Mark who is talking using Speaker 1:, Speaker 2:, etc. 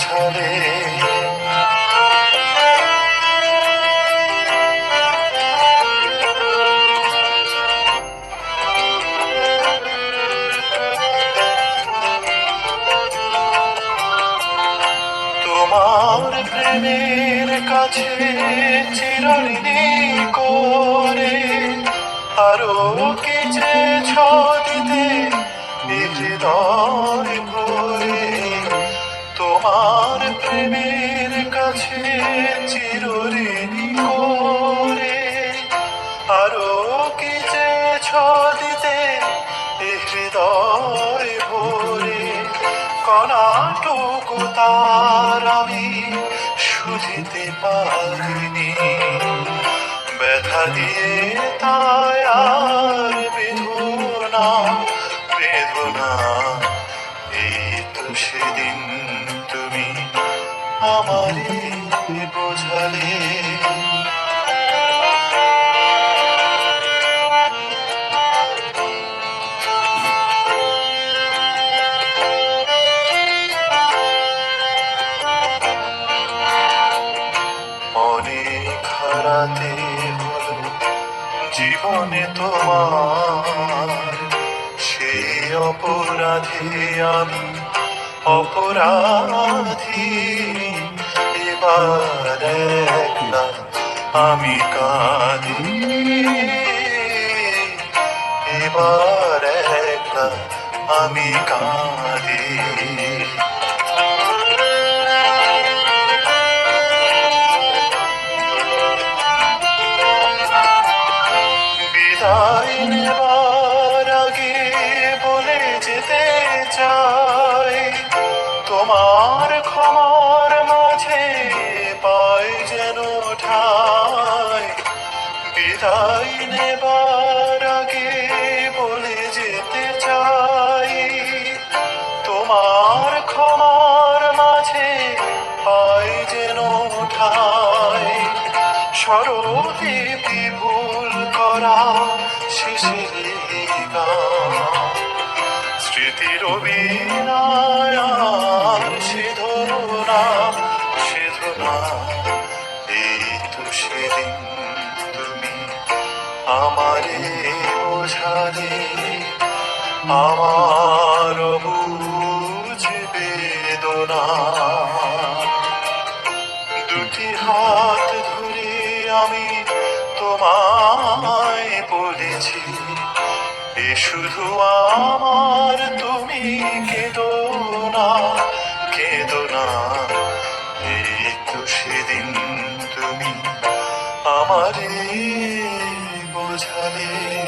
Speaker 1: বোঝালে তোমার প্রেমের কাছে চিরঋণী করে আরও কি যে দিতে হৃদয় ভরে তোমার প্রেমের কাছে চিরঋণী করে। আরও কি যে দিতে হৃদয় ভরে। কণাটুকু তার আমি শুধিতে পারিনি। ব্যথা দিয়ে তাই আর বেদনা বেদনা, এই তো সেদিন বোঝালে। জীবনে তোমার। সেই অপরাধে আমি অপরাধী। আমি কাঁদি। এবার আমি কাঁদি। বলে যেতে চাই তোমার ক্ষমার মাঝে ঠাই বিদায় নেবার আগে বলে যেতে চাই। তোমার ক্ষমার মাঝে পাই যেন ঠাই স্বরলিপি ভুল করা শিশির স্মৃতির বিনায়ার আমারে বোঝালে আমার বুঝ বেদনা। দুটি হাত ধরে আমি তোমায় বলেছি, এ শুধু আমার, তুমি কেঁদো না কেঁদো না। এই তো সেদিন তুমি আমারে বোঝালে